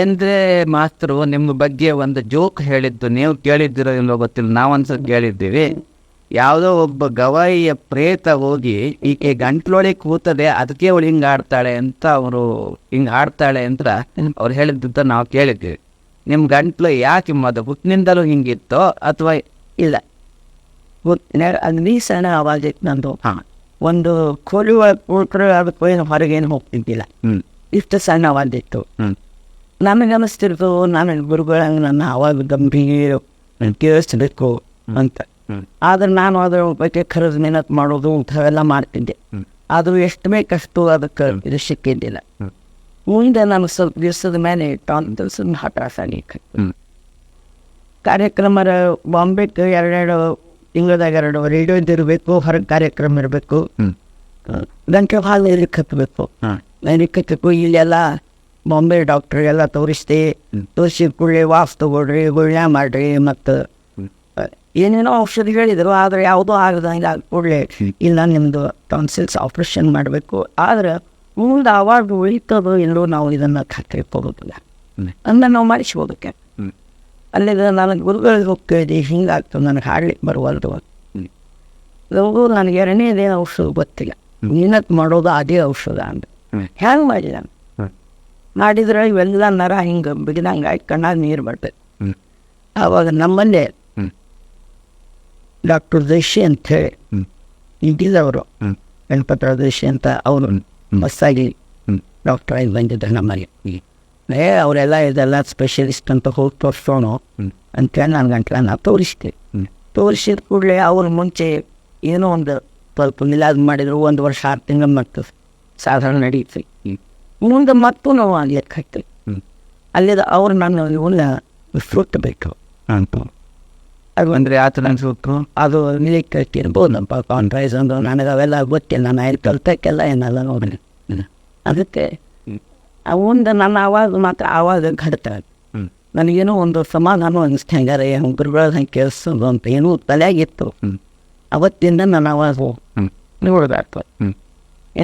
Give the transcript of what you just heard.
ಅಂದ್ರೆ ಮಾಸ್ತರು ನಿಮ್ಮ ಬಗ್ಗೆ ಒಂದು ಜೋಕ್ ಹೇಳಿದ್ದು ನೀವು ಕೇಳಿದ್ದೀರೋ ಇಲ್ಲೋ ಗೊತ್ತಿಲ್ಲ ನಾವೊಂದ್ಸಲ ಕೇಳಿದ್ದೀವಿ. ಯಾವುದೋ ಒಬ್ಬ ಗವಾಯಿಯ ಪ್ರೇತ ಹೋಗಿ ಈಕೆ ಗಂಟ್ಲೊಳಿ ಕೂತದೆ ಅದಕ್ಕೆ ಅವಳು ಹಿಂಗೆ ಆಡ್ತಾಳೆ ಅಂತ ಅವರು ಹಿಂಗೆ ಆಡ್ತಾಳೆ ಅಂತ ಅವ್ರು ಹೇಳಿದ್ದಂತ ನಾವು ಕೇಳಿದ್ದೀವಿ. ನಿಮ್ಮ ಗಂಟ್ಲು ಯಾಕೆ ಮದ ಹುಟ್ಟಿನಿಂದಲೂ ಹಿಂಗಿತ್ತೋ ಅಥವಾ ಇಲ್ಲ? ಅದು ಸಣ್ಣ ಇತ್ತು ನಂದು. ಹಾಂ. ಒಂದು ಕೊಲುವ ಅದಕ್ಕೆ ಏನು ಹೊರಗೇನು ಹೋಗ್ತಿದ್ದಿಲ್ಲ. ಇಷ್ಟು ಸಣ್ಣ ಆವಾಜ್ ಇತ್ತು. ಹ್ಞೂ ನನಗೆ ಅನಿಸ್ತಿರ್ತು ನಾನು ಗುರುಗಳಂಗೆ ನನ್ನ ಆವಾಗ ಗಂಭೀರ ಕೇಳಿಸ್ತಿರ್ಬೇಕು ಅಂತ. ಆದ್ರೆ ನಾನು ಅದರ ಬಗ್ಗೆ ಖರೀದಿ ಮೆಹನತ್ ಮಾಡೋದು ಇಂಥವೆಲ್ಲ ಮಾಡ್ತಿದ್ದೆ. ಆದರೂ ಎಷ್ಟು ಬೇಕಷ್ಟು ಅದಕ್ಕೆ ಇದು ಸಿಕ್ಕಿದ್ದಿಲ್ಲ. ಮುಂದೆ ನಾನು ಸ್ವಲ್ಪ ದಿವಸದ ಮೇಲೆ ಟಾನ್ಸಲ್ಸ್ ಹಠಾಸ ಆಗಿತ್ತು ಹ್ಞೂ ಕಾರ್ಯಕ್ರಮ ಬಾಂಬೆಗೆ ಎರಡೆರಡು ತಿಂಗಳದಾಗ ಎರಡು ರೇಡಿಯೋದು ಇರಬೇಕು ಹೊರಗೆ ಕಾರ್ಯಕ್ರಮ ಇರಬೇಕು. ಗಂಟೆ ಹಾಲು ಇದಕ್ಕೆ ಕತ್ತಬೇಕು ಹತ್ತಬೇಕು ಇಲ್ಲೆಲ್ಲ ಬಾಂಬೆ ಡಾಕ್ಟ್ರ್ ಎಲ್ಲ ತೋರಿಸ್ದೆ ಹ್ಮ್. ತೋರಿಸಿ ಕೂಡಲೇ ವಾಸ್ ತಗೊಳ್ರಿ ಗುಳ್ಳೆ ಮಾಡ್ರಿ ಮತ್ತು ಏನೇನೋ ಔಷಧಿ ಹೇಳಿದರು ಆದರೆ ಯಾವುದೋ ಆಗದಂಗೆ ಕೂಡಲೇ. ಹ್ಮ್. ಇಲ್ಲ ನಿಮ್ಮದು ಟಾನ್ಸಿಲ್ಸ್ ಆಪ್ರೇಷನ್ ಮಾಡಬೇಕು. ಆದರೆ ಮುಂದೆ ಅವಾಗ ಉಳಿತದೋ ಇಲ್ಲೋ ನಾವು ಇದನ್ನು ಖಾತ್ರಿ ಕೊಡೋದಿಲ್ಲ ಹ್ಞೂ ಅಂದ್ರೆ ನಾವು ಮಾಡಿಸ್ಬೋದಕ್ಕೆ. ಹ್ಞೂ ಅಲ್ಲಿಗೆ ನನಗೆ ಗುರುಗಳಿಗೆ ಹೋಗ್ತಾಯಿದ್ದೆ ಹಿಂಗಾಗ್ತು ಹಿಂಗಾಗ್ತದೆ ನನಗೆ ಹಾಡ್ಲಿಕ್ಕೆ ಬರುವಲ್ದು. ಅದು ನನಗೆ ಎರಡನೇದೇನು ಔಷಧ ಗೊತ್ತಿಲ್ಲ. ಮೀನತ್ ಮಾಡೋದು ಅದೇ ಔಷಧ ಅಂತ ಹ್ಯಾಂಗೆ ಹೆಂಗೆ ಮಾಡಿದ ಹ್ಞೂ ಮಾಡಿದ್ರೆ ಇವೆಲ್ಲ ನರ ಹಿಂಗೆ ಬಿಗಿದಂಗೆ ಆಯ್ತು ಕಣ್ಣಾಗ ನೀರು ಬರ್ತದೆ ಆವಾಗ ನಮ್ಮಲ್ಲೇ ಹ್ಞೂ ಡಾಕ್ಟರ್ ದೇಶಿ ಅಂತ ಹೇಳಿ ಹ್ಞೂ ಇದ್ದಿದ್ದವರು ಹ್ಞೂ ಗಣಪತ್ರ ದೇಶಿ ಅಂತ ಅವರು ಮಸ್ಸಾಗಿ ಡಾಕ್ಟರ್ ಆಗಿ ಬಂದಿದ್ದರು ನಮ್ಮಲ್ಲಿ. ಏ ಅವರೆಲ್ಲ ಇದೆಲ್ಲ ಸ್ಪೆಷಲಿಸ್ಟ್ ಅಂತ ಹೋಗಿ ತೋರಿಸೋಣ ಅಂತೇಳಿ ನಾನು ಗಂಟ್ಲ ನಾನು ಹ್ಞೂ ತೋರಿಸಿದ ಕೂಡಲೇ ಅವ್ರ ಮುಂಚೆ ಏನೋ ಒಂದು ಸ್ವಲ್ಪ ಮಿಲಾದ್ ಮಾಡಿದ್ರು ಒಂದು ವರ್ಷ ಆರು ತಿಂಗಳು ಮತ್ತು ಸಾಧಾರಣ ನಡೀತು ಹ್ಞೂ ಮುಂದೆ ಮತ್ತು ನಾವು ಅಲ್ಲಿ ಹಾಕ್ತೀವಿ ಹ್ಞೂ ಅಲ್ಲಿದ ಅವ್ರು ನಾನು ಇವನ್ನ ಸುತ್ತಬೇಕು ಬೇಕು ಅಂತ. ಅದು ಅಂದರೆ ಆತ ಅನ್ಸುತ್ತು ಅದು ನಿಲ್ಲಿರ್ಬೋದು ನಮ್ಮ ಪಾಪ ಅವ್ನ ಪ್ರೈಸ್ ಅಂದ್ರೆ ನನಗೆ ಅವೆಲ್ಲ ಗೊತ್ತಿಲ್ಲ. ನಾನು ಆಯ್ತು ಕಲ್ತಕ್ಕೆಲ್ಲ ಏನಲ್ಲ ನೋಡಿ ಅದಕ್ಕೆ ಮುಂದೆ ನನ್ನ ಆವಾಜ್ ಮಾತ್ರ ಆವಾಜ್ ಕಡ್ತಾರೆ ನನಗೇನೋ ಒಂದು ಸಮಾಧಾನ ಅನಿಸ್ತು ಹಂಗಾರೆ ಗುರುಗಳ ಹಂಗೆ ಕೇಳಿಸೋದು ಅಂತ ಏನೂ ತಲೆಯಾಗಿತ್ತು ಅವತ್ತಿಂದ ನನ್ನ ಆವಾಜು ನೋಡ್ದಾಗ್ತದೆ.